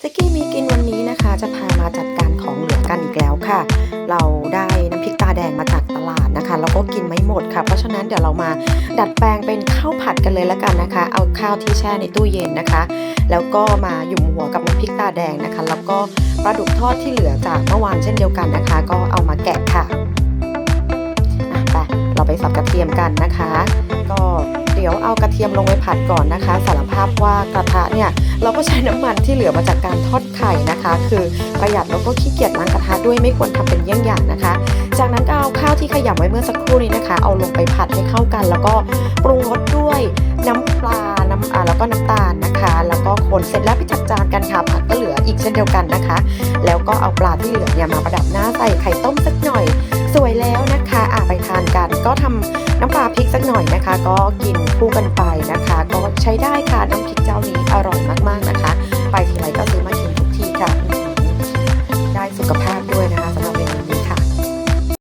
เจ๊กี้มีกินวันนี้นะคะ จะพามาจัดการของเหลือกันอีกแล้วค่ะ เราได้น้ำพริกตาแดงมาจากตลาดนะคะ แล้วก็กินไม่หมดค่ะ เพราะฉะนั้นเดี๋ยวเรามาดัดแปลงเป็นข้าวผัดกันเลยละกันนะคะ เอาข้าวที่แช่ในตู้เย็นนะคะ แล้วก็มาหยุมหัวกับน้ำพริกตาแดงนะคะ แล้วก็ปลาดุกทอดที่เหลือจากเมื่อวานเช่นเดียวกันนะคะ ก็เอามาแกะค่ะไปเราไปสับกระเทียมกันนะคะ ดี๋ยวเอาลงไปผัดก่อนนะคะ สารภาพว่ากระทะเนี่ยเราก็ใช้น้ำมันที่เหลือมาจากการทอดไข่นะคะ คือประหยัดแล้วก็ขี้เกียจล้างกระทะด้วยไม่ควรทำเป็นเยี่ยงอย่างนะคะ จากนั้นก็เอาข้าวที่ขยำไว้เมื่อสักครู่นี้นะคะ เอาลงไปผัดให้เข้ากัน แล้วก็ปรุงรสด้วยน้ำปลา น้ำอ่าแล้วก็น้ำตาลนะคะ แล้วก็คนเสร็จแล้วไปจัดจานกันค่ะผักก็เหลืออีกเช่นเดียวกันนะคะ แล้วก็เอาปลาที่เหลือเนี่ยมาประดับหน้าใส่ไข่ต้มสักหน่อย สวยแล้วนะคะอะไปทานกัน ก็ทำน้ำปลาพริกสักหน่อยนะคะ ก็กินคู่กันไป ช้ได้ค่ะน้ำพริกเจ้า